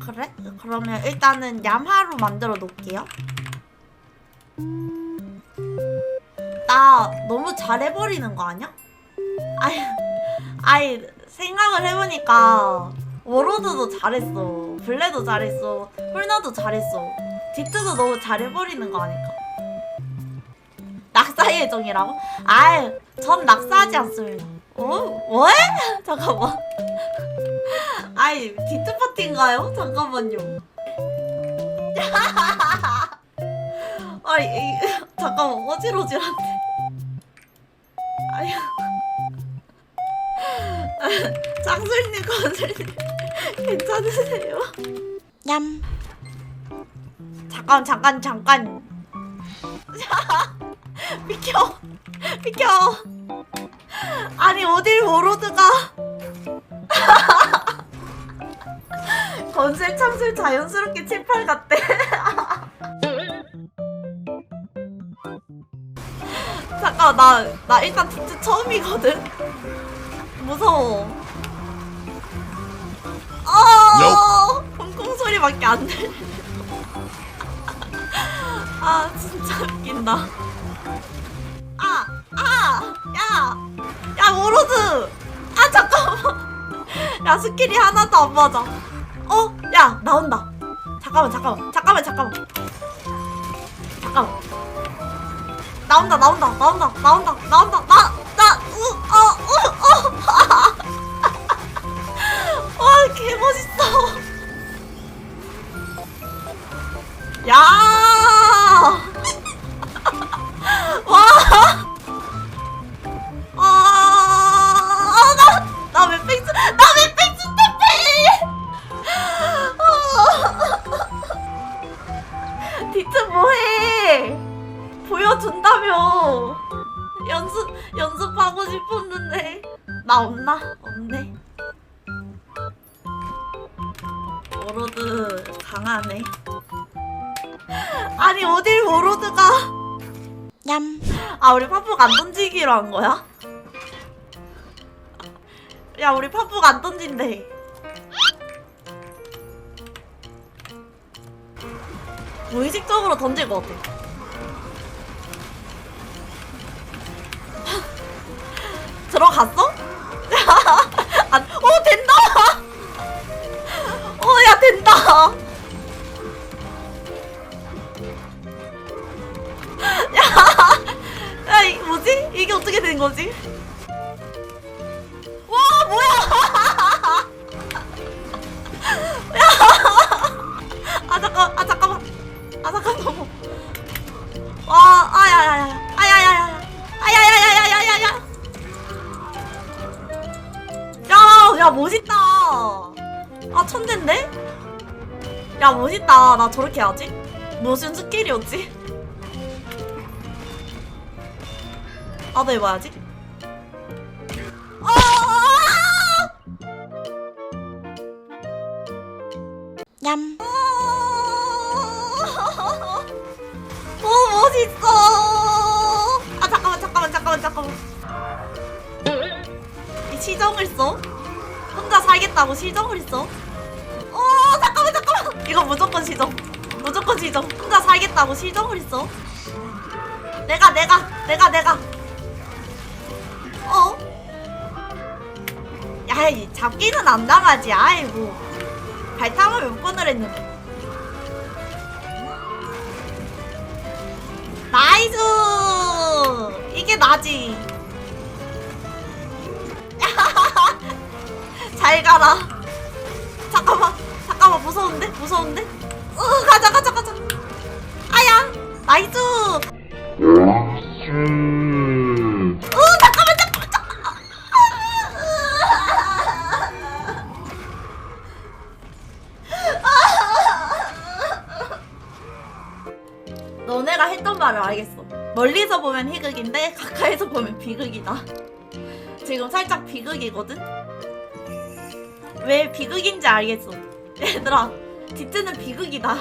그래? 그러면 일단은 얌하로 만들어 놓을게요. 나 너무 잘해버리는 거 아니야? 아이, 아이 생각을 해보니까 워로드도 잘했어, 블레도 잘했어, 훌나도 잘했어, 디트도 너무 잘해버리는 거 아닐까? 낙사 예정이라고? 아이, 전 낙사하지 않습니다. 어? 왜? 잠깐만. 아이 디트 파티인가요? 잠깐만요. 아이 이, 잠깐만 어질어질한데. 아니 장술님 건술님 괜찮으세요? 냠. 잠깐 잠깐 잠깐. 비켜 비켜. 아니 어딜 워로드가. 건슬 참슬 자연스럽게 칠팔 같대. 잠깐 나 나 일단 디트 처음이거든. 무서워. 아, 콩콩 소리밖에 안 들려. 아 진짜 웃긴다. 아, 아, 야, 야 모로드. 아 잠깐만. 야 스킬이 하나도 안 맞아. 어, 야 나온다. 잠깐만, 잠깐만, 잠깐만, 잠깐만. 잠깐만. 나온다, 나온다, 나온다, 나온다, 나온다, 나, 나, 우, 어, 우, 어. 와, 개 멋있어. 야. 연습 연습하고 싶었는데 나 없나? 없네. 워로드 강하네. 아니 어딜 워로드가? 냠. 아 우리 파프가 안 던지기로 한 거야? 야 우리 파프가 안 던진대. 무의식적으로 던질 것 같아. 들어갔어? 안, 어 된다. 어야 된다. 야, 야, 이 뭐지? 이게 어떻게 된 거지? 야, 야 멋있다. 아 천재인데? 야 멋있다. 나 저렇게 하지? 무슨 스킬이었지? 나도 해봐야지. 아! 냠. 오 멋있어. 아 잠깐만 잠깐만 잠깐만 잠깐만. 이 시정을 써? 혼자 살겠다고 시정을 써? 어 잠깐만 잠깐만. 이거 무조건 시정. 무조건 시정. 혼자 살겠다고 시정을 써? 내가 내가 내가 내가. 어? 야, 이 잡기는 안 당하지. 아이고. 발탕을 몇 번을 했는데. 나이스! 이게 나지. 잘 가라. 잠깐만, 잠깐만, 무서운데? 무서운데? 으, 가자, 가자, 가자. 아야, 나이스! 으, 잠깐만, 잠깐만, 잠깐만. 너네가 했던 말을 알겠어. 멀리서 보면 희극인데 가까이서 보면 비극이다. 지금 살짝 비극이거든? 왜 비극인지 알겠어. 얘들아, 디트는 비극이다.